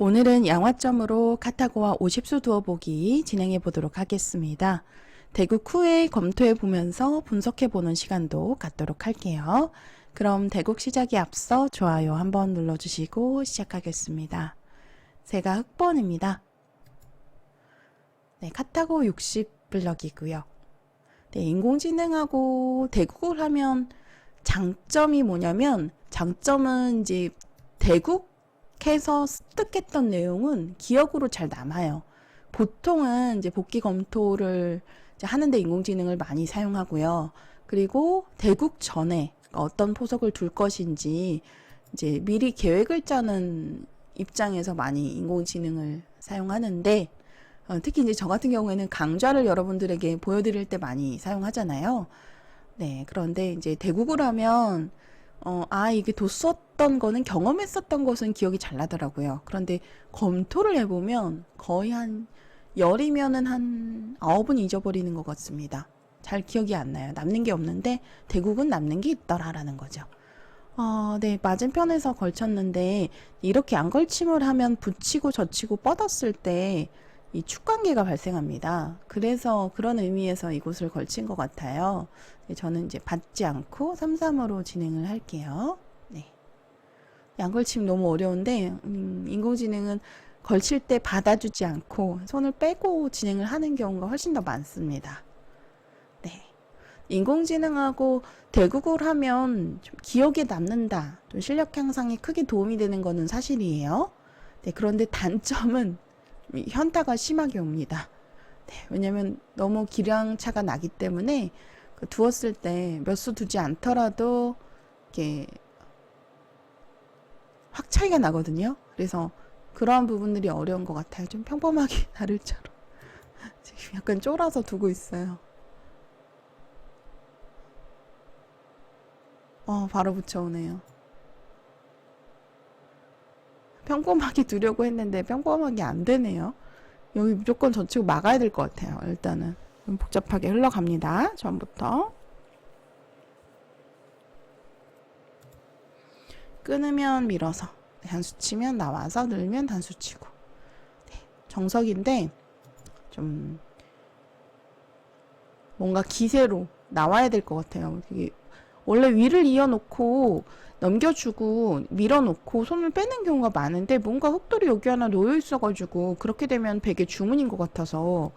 오늘은 양화점으로 카타고와 50수 두어 보기 진행해 보도록 하겠습니다. 대국 후에 검토해 보면서 분석해 보는 시간도 갖도록 할게요. 그럼 대국 시작에 앞서 좋아요 한번 눌러주시고 시작하겠습니다. 제가 흑번입니다. 네, 카타고 60블럭이고요. 네, 인공지능하고 대국을 하면 장점이 뭐냐면 장점은 이제 대국 해서 습득했던 내용은 기억으로 잘 남아요. 보통은 이제 복귀 검토를 이제 하는데 인공지능을 많이 사용하고요. 그리고 대국 전에 어떤 포석을 둘 것인지 이제 미리 계획을 짜는 입장에서 많이 인공지능을 사용하는데 어, 특히 이제 저 같은 경우에는 강좌를 여러분들에게 보여드릴 때 많이 사용하잖아요. 네, 그런데 이제 대국을 하면 어, 아, 이게 도 썼던 거는 경험했었던 것은 기억이 잘 나더라고요. 그런데 검토를 해보면 거의 한 열이면은 한 아홉은 잊어버리는 것 같습니다. 잘 기억이 안 나요. 남는 게 없는데 대국은 남는 게 있더라라는 거죠. 어, 네, 맞은편에서 걸쳤는데 이렇게 안 걸침을 하면 붙이고 젖히고 뻗었을 때 이 축관계가 발생합니다. 그래서 그런 의미에서 이곳을 걸친 것 같아요. 네, 저는 이제 받지 않고 3, 3으로 진행을 할게요. 네. 양걸침 너무 어려운데 음, 인공지능은 걸칠 때 받아주지 않고 손을 빼고 진행을 하는 경우가 훨씬 더 많습니다. 네. 인공지능하고 대국을 하면 좀 기억에 남는다. 좀 실력 향상에 크게 도움이 되는 것은 사실이에요. 네, 그런데 단점은 현타가 심하게 옵니다. 네, 왜냐면 너무 기량차가 나기 때문에 그 두었을 때 몇 수 두지 않더라도 이게 확 차이가 나거든요. 그래서 그러한 부분들이 어려운 것 같아요. 좀 평범하게 나를처럼 지금 약간 쫄아서 두고 있어요. 어, 바로 붙여오네요. 평범하게 두려고 했는데 평범하게 안 되네요. 여기 무조건 젖히고 막아야 될 것 같아요. 일단은 좀 복잡하게 흘러갑니다. 전부터 끊으면 밀어서 단수 치면 나와서 늘면 단수 치고 네, 정석인데 좀 뭔가 기세로 나와야 될 것 같아요. 되게 원래 위를 이어놓고 넘겨주고 밀어놓고 손을 빼는 경우가 많은데 뭔가 흑돌이 여기 하나 놓여 있어가지고 그렇게 되면 베개 주문인 것 같아서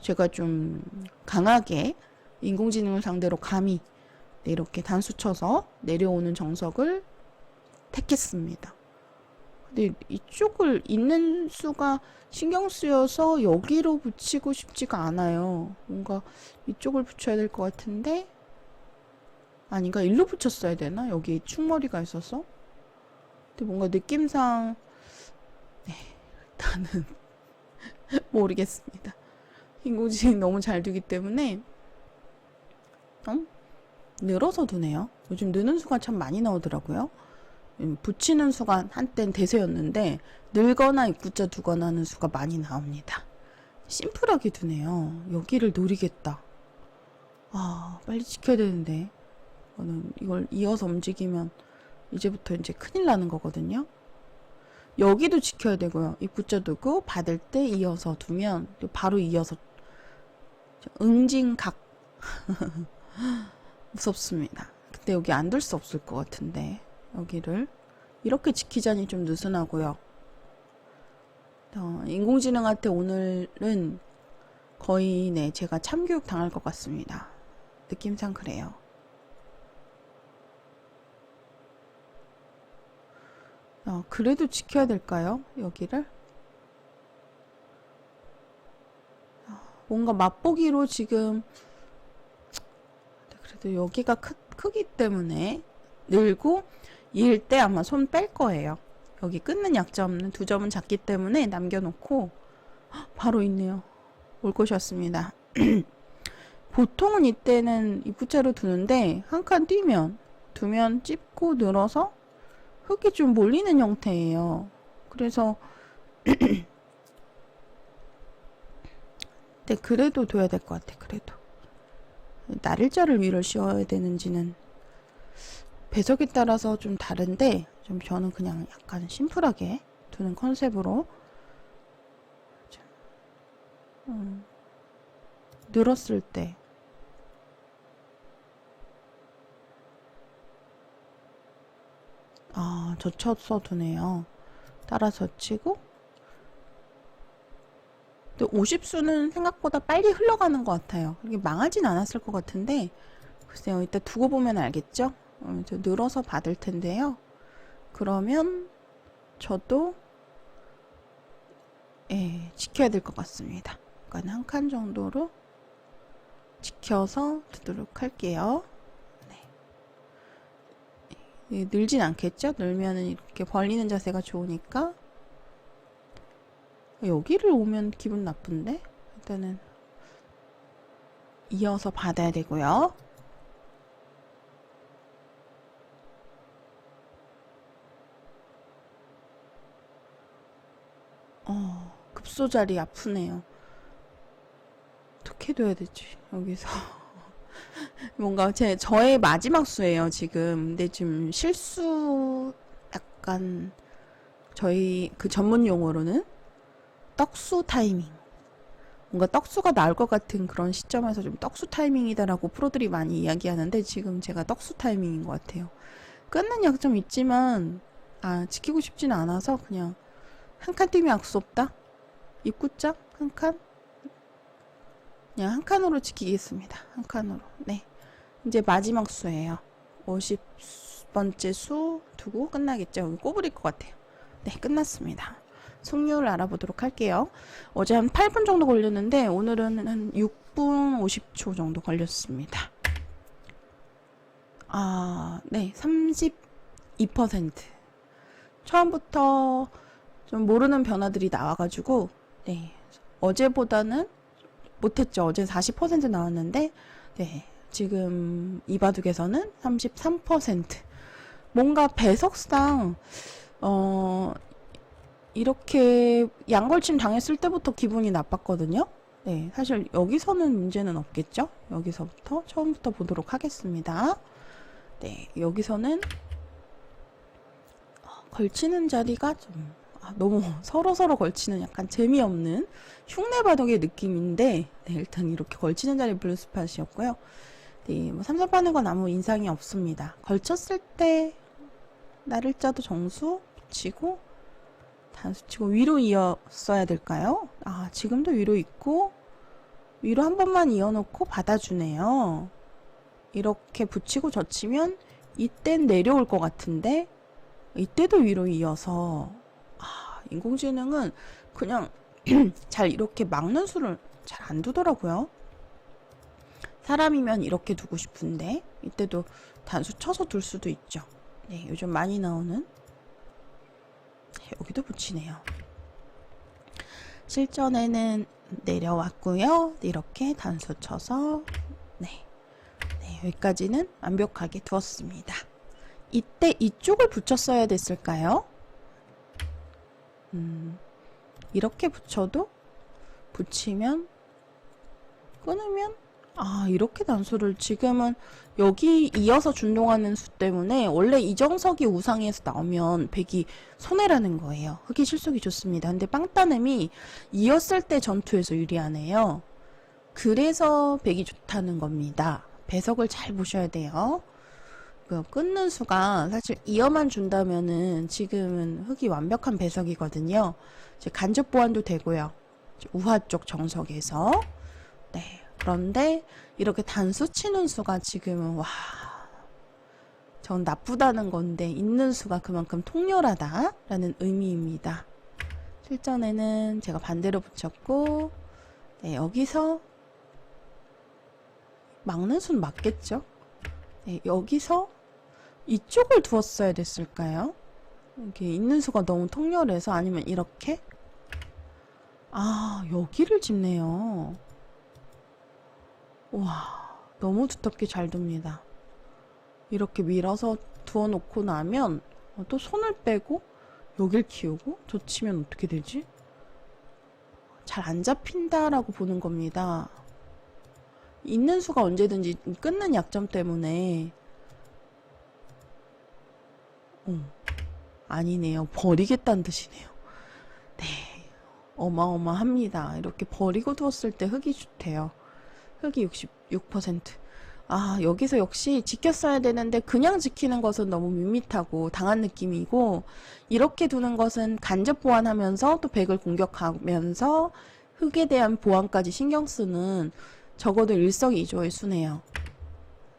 제가 좀 강하게 인공지능을 상대로 감히 네, 이렇게 단수 쳐서 내려오는 정석을 택했습니다. 근데 이쪽을 있는 수가 신경 쓰여서 여기로 붙이고 싶지가 않아요. 뭔가 이쪽을 붙여야 될 것 같은데 아닌가? 일로 붙였어야 되나? 여기 축머리가 있어서? 근데 뭔가 느낌상 네, 일단은 모르겠습니다. 인공지능이 너무 잘 두기 때문에 좀 늘어서 두네요. 요즘 느는 수가 참 많이 나오더라고요. 음, 붙이는 수가 한땐 대세였는데 늘거나 입구자 두거나 하는 수가 많이 나옵니다. 심플하게 두네요. 여기를 노리겠다. 아, 빨리 지켜야 되는데. 저는 이걸 이어서 움직이면 이제부터 이제 큰일 나는 거거든요. 여기도 지켜야 되고요. 입구자 두고 받을 때 이어서 두면 바로 이어서 응징각 무섭습니다. 근데 여기 안 둘 수 없을 것 같은데 여기를 이렇게 지키자니 좀 느슨하고요. 어, 인공지능한테 오늘은 거의 네 제가 참교육 당할 것 같습니다. 느낌상 그래요. 어, 그래도 지켜야 될까요? 여기를? 어, 뭔가 맛보기로 지금 그래도 여기가 크, 크기 때문에 늘고 이을 때 아마 손 뺄 거예요. 여기 끊는 약점은 두 점은 작기 때문에 남겨놓고 헉, 바로 있네요. 올 것이었습니다. 보통은 이때는 입구차로 두는데 한 칸 뛰면 두면 찝고 늘어서 흙이 좀 몰리는 형태예요. 그래서 근데 그래도 둬야 될 것 같아. 그래도 날일자를 위로 씌워야 되는지는 배석에 따라서 좀 다른데 좀 저는 그냥 약간 심플하게 두는 컨셉으로 자, 음, 늘었을 때 아, 젖혀서 두네요. 따라 젖히고 근데 50수는 생각보다 빨리 흘러가는 것 같아요. 이게 망하진 않았을 것 같은데 글쎄요. 이따 두고 보면 알겠죠? 어, 저 늘어서 받을 텐데요. 그러면 저도 예, 지켜야 될 것 같습니다. 그러니까 한 칸 정도로 지켜서 두도록 할게요. 네. 예, 늘진 않겠죠? 늘면은 이렇게 벌리는 자세가 좋으니까 여기를 오면 기분 나쁜데 일단은 이어서 받아야 되고요. 어, 급소자리 아프네요. 어떻게 돼야 되지? 여기서 뭔가 제 저의 마지막 수예요 지금. 근데 지금 실수 약간 저희 그 전문 용어로는 떡수 타이밍. 뭔가 떡수가 나올 것 같은 그런 시점에서 좀 떡수 타이밍이다라고 프로들이 많이 이야기하는데 지금 제가 떡수 타이밍인 것 같아요. 끊는 약점 있지만 아 지키고 싶지는 않아서 그냥 한 칸 뛰면 악수 없다. 입구장 한 칸. 그냥 한 칸으로 지키겠습니다. 한 칸으로. 네. 이제 마지막 수예요. 50번째 수 두고 끝나겠죠. 여기 꼬부릴 것 같아요. 네, 끝났습니다. 속률 알아보도록 할게요. 어제 한 8분 정도 걸렸는데 오늘은 한 6분 50초 정도 걸렸습니다. 아, 네, 32%. 처음부터 좀 모르는 변화들이 나와가지고, 네, 어제보다는 못했죠. 어제 40% 나왔는데, 네, 지금 이바둑에서는 33%. 뭔가 배석상, 어, 이렇게 양걸침 당했을 때부터 기분이 나빴거든요. 네, 사실 여기서는 문제는 없겠죠? 여기서부터 처음부터 보도록 하겠습니다. 네, 여기서는 어, 걸치는 자리가 좀 아, 너무 서로 서로 걸치는 약간 재미없는 흉내 바둑의 느낌인데 네, 일단 이렇게 걸치는 자리 블루스팟이었고요. 네, 뭐 삼삼하는 건 아무 인상이 없습니다. 걸쳤을 때 나를자도 정수 붙이고 단수 치고 위로 이었어야 될까요? 아, 지금도 위로 있고 위로 한 번만 이어놓고 받아주네요. 이렇게 붙이고 젖히면 이땐 내려올 것 같은데 이때도 위로 이어서 아, 인공지능은 그냥 잘 이렇게 막는 수를 잘 안 두더라고요. 사람이면 이렇게 두고 싶은데 이때도 단수 쳐서 둘 수도 있죠. 네, 요즘 많이 나오는 여기도 붙이네요. 실전에는 내려왔고요. 이렇게 단수 쳐서 네. 네, 여기까지는 완벽하게 두었습니다. 이때 이쪽을 붙였어야 됐을까요? 음, 이렇게 붙여도 붙이면 끊으면 아 이렇게 단수를 지금은 여기 이어서 준동하는 수 때문에 원래 이정석이 우상에서 나오면 백이 손해라는 거예요. 흑이 실속이 좋습니다. 근데 빵따냄이 이었을 때 전투에서 유리하네요. 그래서 백이 좋다는 겁니다. 배석을 잘 보셔야 돼요. 그 끊는 수가 사실 이어만 준다면은 지금은 흑이 완벽한 배석이거든요. 이제 간접 보완도 되고요. 우하 쪽 정석에서 네. 그런데 이렇게 단수 치는 수가 지금은 와. 전 나쁘다는 건데 있는 수가 그만큼 통렬하다라는 의미입니다. 실전에는 제가 반대로 붙였고 네, 여기서 막는 수는 맞겠죠? 네, 여기서 이쪽을 두었어야 됐을까요? 이렇게 있는 수가 너무 통렬해서 아니면 이렇게 아 여기를 짚네요. 와, 너무 두텁게 잘 둡니다. 이렇게 밀어서 두어놓고 나면 어, 또 손을 빼고 여길 키우고 젖히면 어떻게 되지? 잘 안 잡힌다라고 보는 겁니다. 있는 수가 언제든지 끊는 약점 때문에 어, 아니네요. 버리겠다는 뜻이네요. 어마어마합니다. 이렇게 버리고 두었을 때 흙이 좋대요. 흙이 66%. 아, 여기서 역시 지켰어야 되는데 그냥 지키는 것은 너무 밋밋하고 당한 느낌이고 이렇게 두는 것은 간접 보완하면서 또 백을 공격하면서 흙에 대한 보완까지 신경 쓰는 적어도 일석이조의 수네요.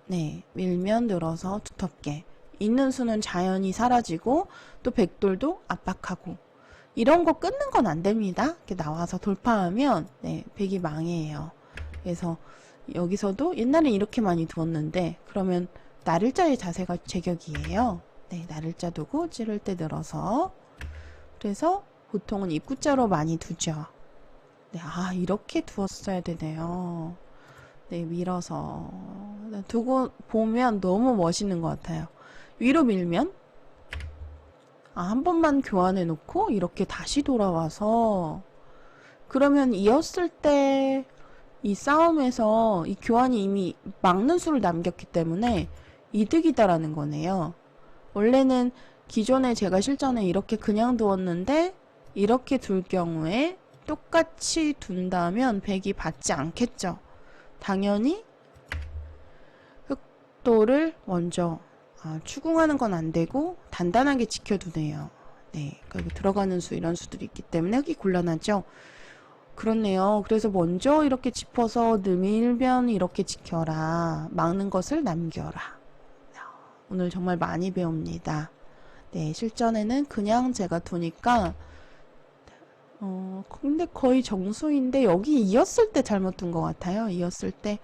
네, 밀면 늘어서 두텁게. 있는 수는 자연히 사라지고 또 백돌도 압박하고 이런 거 끊는 건 안 됩니다. 이렇게 나와서 돌파하면 네, 백이 망해요. 그래서 여기서도 옛날엔 이렇게 많이 두었는데 그러면 나를자의 자세가 제격이에요. 네, 나를자 두고 찌를 때 늘어서 그래서 보통은 입구자로 많이 두죠. 네, 아 이렇게 두었어야 되네요. 네, 밀어서 네, 두고 보면 너무 멋있는 것 같아요. 위로 밀면 아, 한 번만 교환해 놓고 이렇게 다시 돌아와서 그러면 이었을 때 이 싸움에서 이 교환이 이미 막는 수를 남겼기 때문에 이득이다라는 거네요. 원래는 기존에 제가 실전에 이렇게 그냥 두었는데 이렇게 둘 경우에 똑같이 둔다면 백이 받지 않겠죠. 당연히 흑도를 먼저 아, 추궁하는 건 안 되고 단단하게 지켜두네요. 네, 그리고 들어가는 수 이런 수들이 있기 때문에 흙이 곤란하죠. 그렇네요. 그래서 먼저 이렇게 짚어서 늘밀면 이렇게 지켜라. 막는 것을 남겨라. 오늘 정말 많이 배웁니다. 네, 실전에는 그냥 제가 두니까 어, 근데 거의 정수인데 여기 이었을 때 잘못 둔 것 같아요. 이었을 때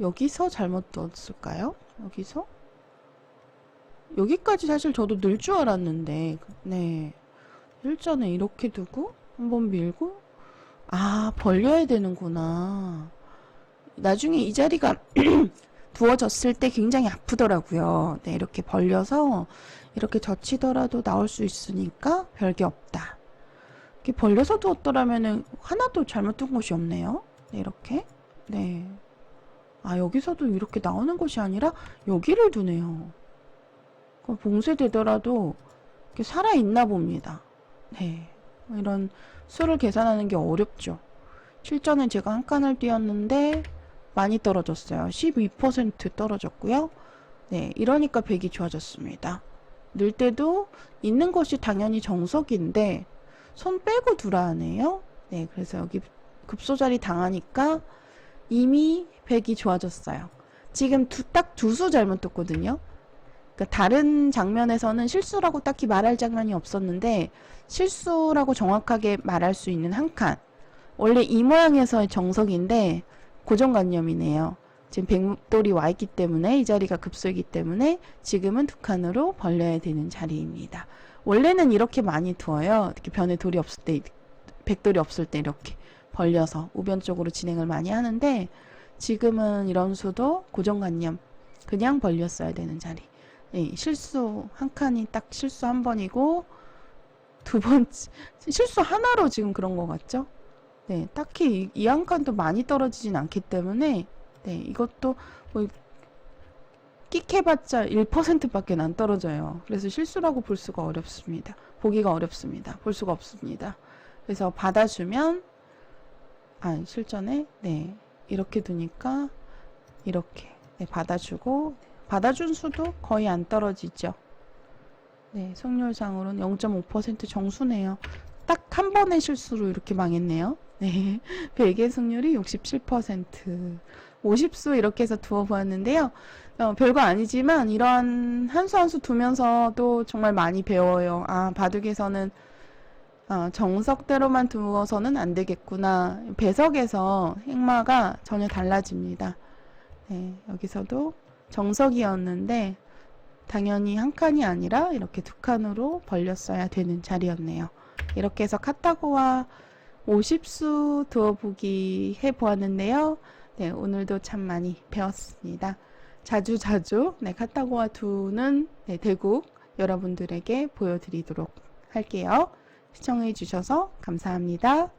여기서 잘못 뒀을까요? 여기서? 여기까지 사실 저도 늘 줄 알았는데 네. 일전에 이렇게 두고 한번 밀고 아 벌려야 되는구나. 나중에 이 자리가 두어졌을 때 굉장히 아프더라고요. 네 이렇게 벌려서 이렇게 젖히더라도 나올 수 있으니까 별게 없다. 이렇게 벌려서 두었더라면은 하나도 잘못 둔 곳이 없네요. 네 이렇게. 네아 여기서도 이렇게 나오는 곳이 아니라 여기를 두네요 봉쇄되더라도 이렇게 살아있나 봅니다. 네. 이런 수를 계산하는 게 어렵죠. 실전에 제가 한 칸을 띄었는데 많이 떨어졌어요. 12% 떨어졌고요. 네, 이러니까 백이 좋아졌습니다. 늘 때도 있는 것이 당연히 정석인데 손 빼고 두라 하네요. 네, 그래서 여기 급소자리 당하니까 이미 백이 좋아졌어요. 지금 두, 딱 두 수 잘못 뒀거든요. 그러니까 다른 장면에서는 실수라고 딱히 말할 장면이 없었는데 실수라고 정확하게 말할 수 있는 한 칸. 원래 이 모양에서의 정석인데 고정관념이네요. 지금 백돌이 와 있기 때문에 이 자리가 급소이기 때문에 지금은 두 칸으로 벌려야 되는 자리입니다. 원래는 이렇게 많이 두어요. 이렇게 변에 돌이 없을 때 백돌이 없을 때 이렇게 벌려서 우변 쪽으로 진행을 많이 하는데 지금은 이런 수도 고정관념 그냥 벌렸어야 되는 자리. 예, 실수 한 칸이 딱 실수 한 번이고 두 번째 실수 하나로 지금 그런 것 같죠? 네, 딱히 이 한 칸도 많이 떨어지진 않기 때문에 네, 이것도 뭐 끽해봤자 1%밖에 안 떨어져요. 그래서 실수라고 볼 수가 어렵습니다. 보기가 어렵습니다. 볼 수가 없습니다. 그래서 받아주면 아 실전에 네 이렇게 두니까 이렇게 네, 받아주고 받아준 수도 거의 안 떨어지죠. 네, 승률상으로는 0.5% 정수네요. 딱 한 번의 실수로 이렇게 망했네요. 네, 베개 승률이 67%. 50수 이렇게 해서 두어 보았는데요. 어, 별거 아니지만 이런 한 수 한 수 두면서도 정말 많이 배워요. 아, 바둑에서는 어, 정석대로만 두어서는 안 되겠구나. 배석에서 행마가 전혀 달라집니다. 네, 여기서도 정석이었는데 당연히 한 칸이 아니라 이렇게 두 칸으로 벌렸어야 되는 자리였네요. 이렇게 해서 카타고와 50수 두어 보기 해 보았는데요. 네, 오늘도 참 많이 배웠습니다. 자주 자주 네, 카타고와 두는 네, 대국 여러분들에게 보여드리도록 할게요. 시청해 주셔서 감사합니다.